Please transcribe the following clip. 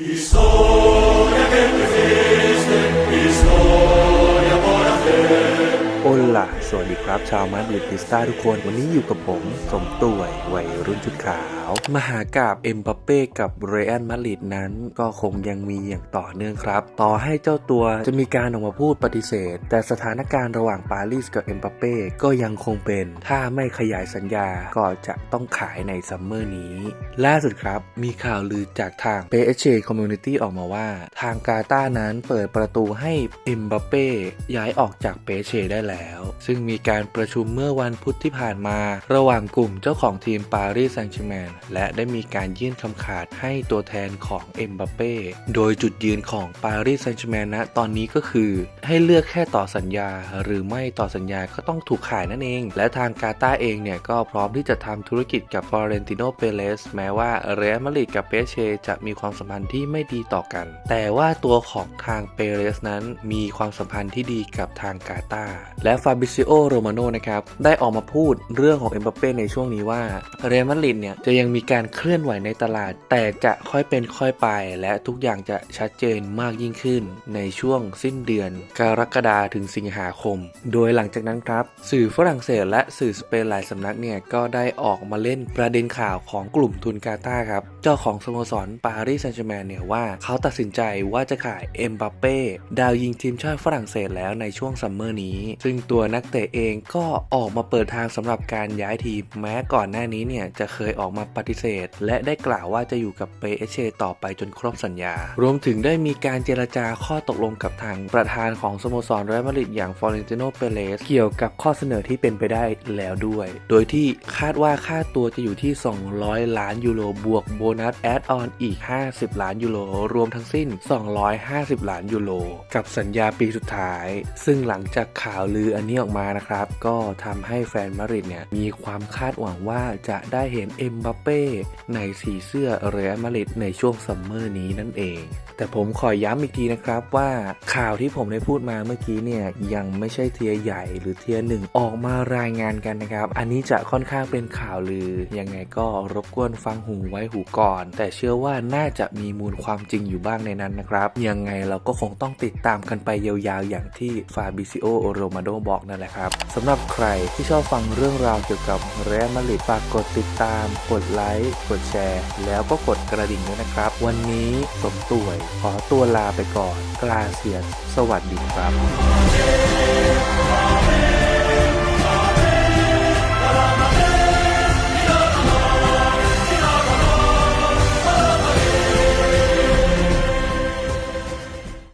Historia que empezaste, historia para hacer. ล่ะ สวัสดีครับชาวมาดริดพิสตาทุกคน วันนี้อยู่กับผม สมตัวยวัยรุ่นชุดขาว มหากาบเอ็มบัปเป้กับเรอัลมาดริดนั้นก็คงยังมีอย่างต่อเนื่องครับ ต่อให้เจ้าตัวจะมีการออกมาพูดปฏิเสธ แต่สถานการณ์ระหว่างปารีสกับเอ็มบัปเป้ก็ยังคงเป็น ถ้าไม่ขยายสัญญาก็จะต้องขายในซัมเมอร์นี้ ล่าสุดครับ มีข่าวลือจากทาง PSG Community ออกมาว่า ทางกาตานั้นเปิดประตูให้เอ็มบัปเป้ย้ายออกจากเปเชได้แล้วซึ่งมีการประชุมเมื่อวันพุธที่ผ่านมา ระหว่างกลุ่มเจ้าของทีมปารีสแซงต์แชร์แมงและได้มีการยื่นคำขาดให้ตัวแทนของเอ็มบัปเป้โดยจุดยืนของปารีสแซงต์แชร์แมงณตอนนี้ก็คือ ให้เลือกแค่ต่อสัญญา หรือไม่ต่อสัญญาก็ต้องถูกขายนั่นเอง และทางกาตาเองเนี่ยก็พร้อมที่จะทำธุรกิจกับฟลอเรนติโนเปเรสแม้ว่าเรอัลมาดริดกับเปเชจะมีความสัมพันธ์ที่ไม่ดีต่อกัน แต่ว่าตัวของทางเปเรสนั้นมีความสัมพันธ์ที่ดีกับทางกาตาและฟาบซิโอโรมาโนนะครับได้ออกมาพูดเรื่องของเอ็มบัปเป้ในช่วงนี้ว่าเรอัลมาดริดเนี่ยจะยังมีการเคลื่อนไหวในตลาด แต่จะค่อยเป็นค่อยไป และทุกอย่างจะชัดเจนมากยิ่งขึ้น ในช่วงสิ้นเดือน กรกฎาถึงสิงหาคม โดยหลังจากนั้นครับ สื่อฝรั่งเศสและสื่อสเปนหลายสำนักเนี่ยก็ได้ออกมาเล่นประเด็นข่าวของกลุ่มทุนกาตาครับเจ้าของสโมสรปารีสแซงต์แชร์แมงเนี่ยว่าเขาตัดสินใจว่าจะขายเอ็มบัปเป้ดาวยิงทีมชาติฝรั่งเศสแล้วในช่วงซัมเมอร์นี้ ซึ่งตัวนักเตะเองก็ออกมาเปิดทางสำหรับการย้ายทีม แม้ก่อนหน้านี้เนี่ยจะเคยออกมาปฏิเสธ และได้กล่าวว่าจะอยู่กับเปเชต่อไปจนครบสัญญา รวมถึงได้มีการเจรจาข้อตกลงกับทางประธานของสโมสรเรอัลมาดริดอย่างฟลอเรนติโนเปเรสเกี่ยวกับข้อเสนอที่เป็นไปได้แล้วด้วย โดยที่คาดว่าค่าตัวจะอยู่ที่ 200 ล้านยูโรบวกโบนัสแอดออนอีก 50 ล้านยูโรรวมทั้งสิ้น 250 ล้านยูโรกับสัญญาปีสุดท้าย ซึ่งหลังจากข่าวลืออันนี้ออกมานะครับ ก็ทำให้แฟนมาริดเนี่ยมีความคาดหวังว่าจะได้เห็นเอ็มบัปเป้ในสีเสื้อเรอัลมาดริดในช่วงซัมเมอร์นี้นั่นเอง แต่ผมขอย้ำอีกทีนะครับว่าข่าวที่ผมได้พูดมาเมื่อกี้เนี่ยยังไม่ใช่เทียใหญ่หรือเทียหนึ่งออกมารายงานกันนะครับ อันนี้จะค่อนข้างเป็นข่าวลือ ยังไงก็รบกวนฟังหูไว้หูก่อน แต่เชื่อว่าน่าจะมีมูลความจริงอยู่บ้างในนั้นนะครับ ยังไงเราก็คงต้องติดตามกันไปยาวๆอย่างที่ฟาบิซิโอโรมาโดบอกอกนั่นแหละครับสำหรับใครที่ชอบฟังเรื่องราวเกี่ยวกับเรอัลมาดริดฝากกดติดตาม กดไลค์ กดแชร์ แล้วก็กดกระดิ่งด้วยนะครับ วันนี้สมต่วยขอตัวลาไปก่อน กลาเซียน สวัสดีครับ